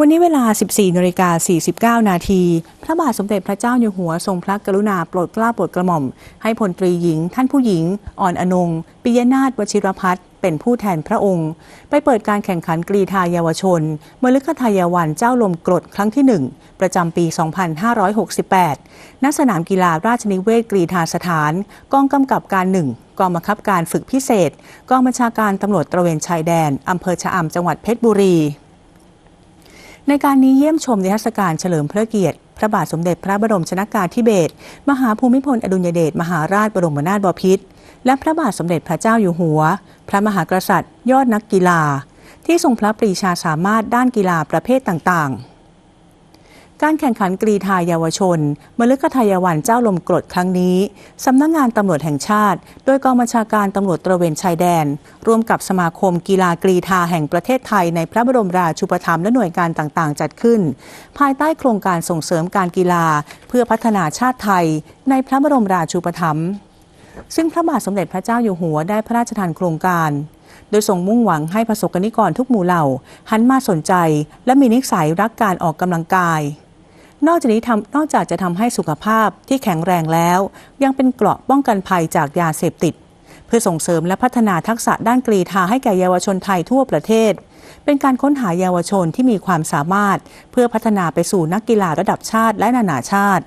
วันนี้เวลา 14นาฬิกา49 นาที พระบาทสมเด็จพระเจ้าอยู่หัวทรงพระกรุณาโปรดเกล้าโปรดกระหม่อม ให้พลตรีหญิง ท่านผู้หญิง อ่อนอนง ปิยนาถวชิรพัฒน์เป็นผู้แทนพระองค์ ไปเปิดการแข่งขันกรีธาเยาวชนมฤคทายวันเจ้าลมกรดครั้งที่ 1 ประจำปี 2568 ณ สนามกีฬาราชนิเวศกรีธาสถาน กองกำกับการหนึ่งกองบังคับการฝึกพิเศษ กองบัญชาการตำรวจตระเวนชายแดนอำเภอชะอำจังหวัดเพชรบุรี ในการนี้เยี่ยมชมนิทรรศการเฉลิมพระเกียรติ พระบาทสมเด็จพระบรมชนากาธิเบศรมหาภูมิพลอดุลยเดชมหาราชบรมนาถบพิตรและพระบาทสมเด็จพระเจ้าอยู่หัว พระมหากษัตริย์ ยอดนักกีฬา ที่ทรงพระปรีชาสามารถด้านกีฬาประเภทต่างๆ การแข่งขันกรีธาเยาวชนมฤคทายวันเจ้าลมกรดครั้งนี้ สำนักงงานตำรวจแห่งชาติ โดยกองบัญชาการตำรวจตระเวนชายแดน ร่วมกับสมาคมกีฬากรีธาแห่งประเทศไทยในพระบรมราชูปถัมภ์และหน่วยงานต่างๆ จัดขึ้น ภายใต้โครงการส่งเสริมการกีฬา เพื่อพัฒนาชาติไทย ในพระบรมราชูปถัมภ์ซึ่งพระบาทสมเด็จพระเจ้าอยู่หัวได้พระราชทานโครงการโดยทรงมุ่งหวังให้ประสบกนิกรทุกหมู่เหล่า หันมาสนใจ และมีนิสัยรักการออกกำลังกาย นอกจากนี้ทำนอกจากจะทำให้สุขภาพที่แข็งแรงแล้ว ยังเป็นเกราะป้องกันภัยจากยาเสพติด เพื่อส่งเสริมและพัฒนาทักษะด้านกรีธาให้แก่เยาวชนไทยทั่วประเทศ เป็นการค้นหาเยาวชนที่มีความสามารถ เพื่อพัฒนาไปสู่นักกีฬาระดับชาติและนานาชาติ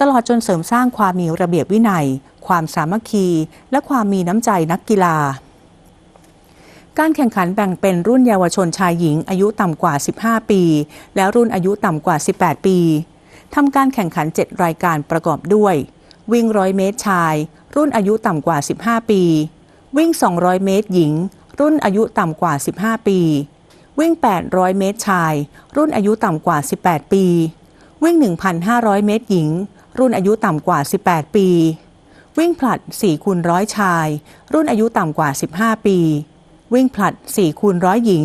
ตลอดจนเสริมสร้างความมีระเบียบวินัย ความสามัคคี และความมีน้ำใจนักกีฬาการแข่งขันแบ่งเป็นรุ่นเยาวชนชายหญิงอายุต่ำกว่า 15 ปี และรุ่นอายุต่ำกว่า 18 ปี ทำการแข่งขัน 7 รายการประกอบด้วย วิ่ง 100 เมตรชาย รุ่นอายุต่ำกว่า 15 ปี วิ่ง 200 เมตรหญิง รุ่นอายุต่ำกว่า 15 ปี วิ่ง 800 เมตรชาย รุ่นอายุต่ำกว่า 18 ปี วิ่ง 1,500 เมตรหญิง รุ่นอายุต่ำกว่า 18 ปี วิ่งผลัด4คูณร้อยชาย รุ่นอายุต่ำกว่า 15 ปี วิ่งผลัด4คูณร้อยหญิง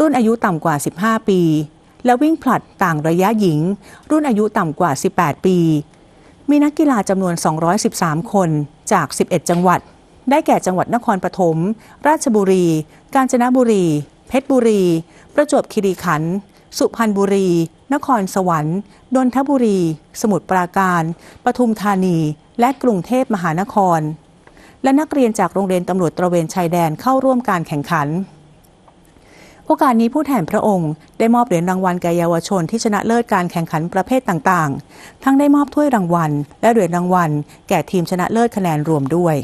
รุ่นอายุต่ำกว่า 15 ปี และวิ่งผลัดต่างระยะหญิง รุ่นอายุต่ำกว่า 18 ปี มีนักกีฬาจำนวน 213 คนจาก 11 จังหวัด ได้แก่จังหวัดนครปฐม ราชบุรี กาญจนบุรี เพชรบุรี ประจวบคีรีขันธ์สุพรรณบุรี นครสวรรค์นนทบุรี สมุทรปราการ ปทุมธานี และกรุงเทพมหานคร และนักเรียนจากโรงเรียนตำรวจตระเวนชายแดนเข้าร่วมการแข่งขัน โอกาสนี้ผู้แทนพระองค์ ได้มอบเหรียญรางวัลแก่เยาวชนที่ชนะเลิศการแข่งขันประเภทต่างๆ ทั้งได้มอบถ้วยรางวัล และเหรียญรางวัล แก่ทีมชนะเลิศคะแนนรวมด้วย